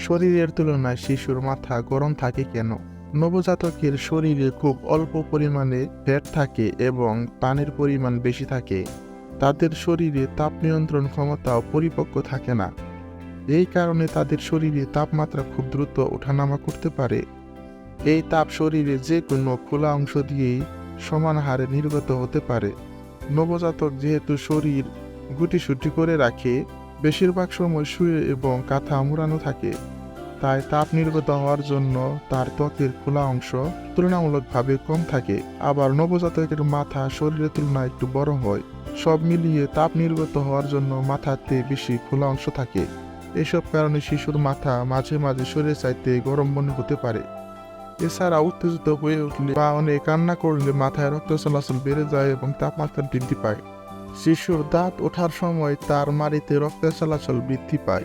শরীরের তুলনায় শিশুর মাথা গরম থাকে কেন? নবজাতকের শরীরে খুব অল্প পরিমাণে ফ্যাট থাকে এবং পানির পরিমাণ বেশি থাকে। তাদের শরীরে তাপ নিয়ন্ত্রণ ক্ষমতাও পরিপক্ক থাকে না। এই কারণে তাদের শরীরে তাপমাত্রা খুব দ্রুত ওঠানামা করতে পারে। এই তাপ শরীরে যে কোনো খোলা অংশ দিয়েই সমান হারে নির্গত হতে পারে। নবজাতক যেহেতু শরীর গুটিসুটি করে রাখে বেশিরভাগ সময় শুয়ে এবং কাঁথা মুড়ানো থাকে, তাই তাপ নির্গত হওয়ার জন্য তার ত্বকের খোলা অংশ তুলনামূলকভাবে কম থাকে। আবার নবজাতকের মাথা শরীরের তুলনায় একটু বড় হয়, সব মিলিয়ে তাপ নির্গত হওয়ার জন্য মাথাতে বেশি খোলা অংশ থাকে। এসব কারণে শিশুর মাথা মাঝে মাঝে শরীর চাইতে গরম মনে হতে পারে। এছাড়া উত্তেজিত হয়ে উঠলে বা অনেক কান্না করলে মাথায় রক্ত চলাচল বেড়ে যায় এবং তাপমাত্রা বৃদ্ধি পায়। শিশুর দাঁত ওঠার সময় তার মাড়িতে রক্ত চলাচল বৃদ্ধি পায়।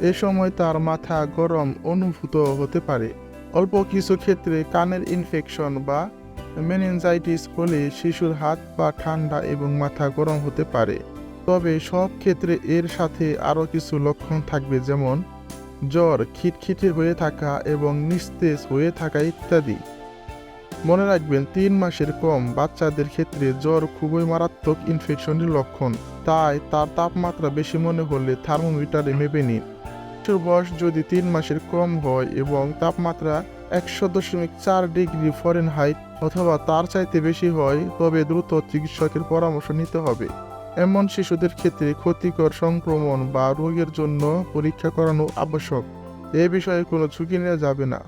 এ সময় তার মাথা গরম অনুভূত হতে পারে। অল্প কিছু ক্ষেত্রে কানের ইনফেকশন বা মেনিনজাইটিস হলে শিশুর হাত পা ঠান্ডা এবং মাথা গরম হতে পারে। তবে সব ক্ষেত্রে এর সাথে আরও কিছু লক্ষণ থাকবে যেমন জ্বর, খিটখিটে হয়ে থাকা এবং নিস্তেজ হয়ে থাকা ইত্যাদি। মনে রাখবেন, তিন মাসের কম বাচ্চাদের ক্ষেত্রে জ্বর খুবই মারাত্মক ইনফেকশনের লক্ষণ। তাই তার তাপমাত্রা বেশি মনে হলে থার্মোমিটারে মেপে নিন। শিশুর বয়স যদি তিন মাসের কম হয় এবং তাপমাত্রা একশো দশমিক চার ডিগ্রি ফরেনহাইট অথবা তার চাইতে বেশি হয়, তবে দ্রুত চিকিৎসকের পরামর্শ নিতে হবে। এমন শিশুদের ক্ষেত্রে ক্ষতিকর সংক্রমণ বা রোগের জন্য পরীক্ষা করানো আবশ্যক। এ বিষয়ে কোনো ঝুঁকি নেওয়া যাবে না।